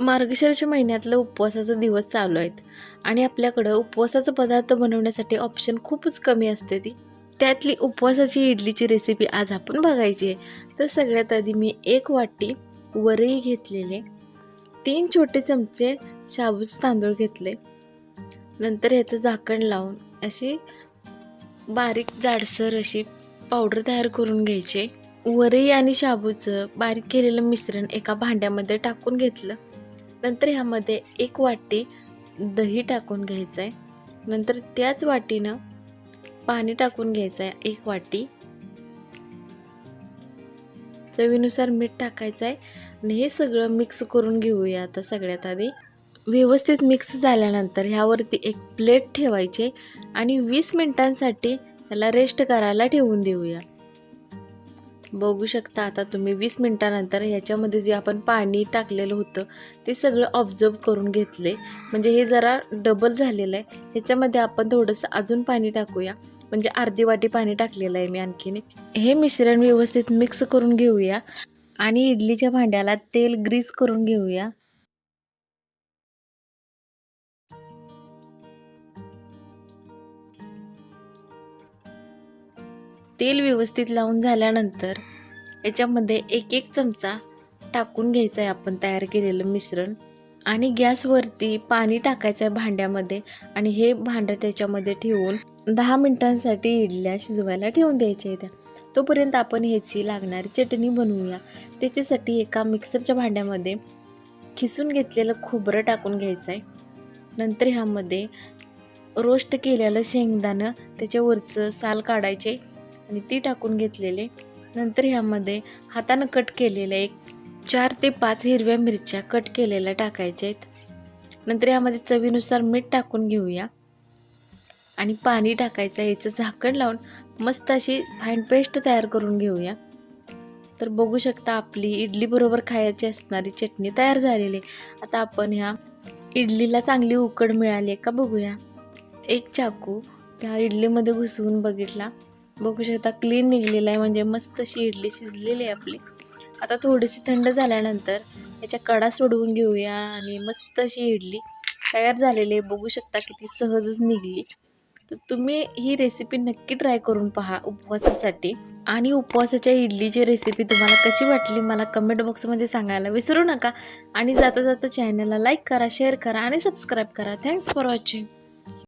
मार्गशीर्ष महिन्यातलं उपवासाचा दिवस चालू आहेत. आणि आपल्याकडं उपवासाचा पदार्थ बनवण्यासाठी ऑप्शन खूपच कमी असते ती. त्यातली उपवासाची इडलीची रेसिपी आज आपण बघायची आहे. तर सगळ्यात आधी मी एक वाटी वरई घेतलेले तीन छोटे चमचे शाबूचे तांदूळ घेतले. नंतर ह्याचं झाकण लावून अशी बारीक जाडसर अशी पावडर तयार करून घ्यायची. वरई आणि शाबूचं बारीक केलेलं मिश्रण एका भांड्यामध्ये टाकून घेतलं. नंतर ह्यामध्ये एक वाटी दही टाकून घ्यायचं आहे नंतर त्याच वाटीनं पाणी टाकून घ्यायचं आहे एक वाटी. चवीनुसार मीठ टाकायचं आहे आणि हे सगळं मिक्स करून घेऊया आता सगळ्यात आधी. व्यवस्थित मिक्स झाल्यानंतर ह्यावरती एक प्लेट ठेवायची आणि वीस मिनिटांसाठी त्याला रेस्ट करायला ठेवून देऊया. बघू शकता आता तुम्ही वीस मिनटानंतर ह्याच्यामध्ये जे आपण पाणी टाकलेलं होतं ते सगळं ऑब्झर्व करून घेतले. म्हणजे हे जरा डबल झालेलं आहे. ह्याच्यामध्ये आपण थोडंसं अजून पाणी टाकूया. म्हणजे अर्धी वाटी पाणी टाकलेलं आहे मी आणखीन. हे मिश्रण व्यवस्थित मिक्स करून घेऊया. आणि इडलीच्या भांड्याला तेल ग्रीस करून घेऊया. तेल व्यवस्थित लावून झाल्यानंतर याच्यामध्ये एक एक चमचा टाकून घ्यायचं आहे आपण तयार केलेलं मिश्रण. आणि गॅसवरती पाणी टाकायचं आहे भांड्यामध्ये आणि हे भांडं त्याच्यामध्ये ठेवून दहा मिनटांसाठी इडल्या शिजवायला ठेवून द्यायच्या त्या तोपर्यंत आपण ह्याची लागणारी चटणी बनवूया. त्याच्यासाठी एका मिक्सरच्या भांड्यामध्ये खिसून घेतलेलं खोबरं टाकून घ्यायचं आहे. नंतर ह्यामध्ये रोस्ट केलेलं शेंगदाणं त्याच्यावरचं साल काढायचे आणि ती टाकून घेतलेले. नंतर ह्यामध्ये हातानं कट केलेल्या एक चार ते पाच हिरव्या मिरच्या कट केलेल्या टाकायच्या आहेत. नंतर ह्यामध्ये चवीनुसार मीठ टाकून घेऊया. आणि पाणी टाकायचं याचं झाकण लावून मस्त अशी फाईन पेस्ट तयार करून घेऊया. तर बघू शकता आपली इडली बरोबर खायची असणारी चटणी तयार झालेली आहे. आता आपण ह्या इडलीला चांगली उकड मिळाली आहे का बघूया. एक चाकू त्या इडलीमध्ये घुसवून बघितला. बघू शकता क्लीन निघलेला आहे. म्हणजे मस्त अशी इडली शिजलेली आहे आपली. आता थोडीशी थंड झाल्यानंतर याच्या कडा सोडवून घेऊया आणि मस्त अशी इडली तयार झालेली आहे. बघू शकता किती सहजच निघली. तर तुम्ही ही रेसिपी नक्की ट्राय करून पहा उपवासासाठी. आणि उपवासाच्या इडलीची रेसिपी तुम्हाला कशी वाटली मला कमेंट बॉक्समध्ये सांगायला विसरू नका. आणि जाता जाता चॅनलला लाईक करा शेअर करा आणि सबस्क्राईब करा. Thanks for watching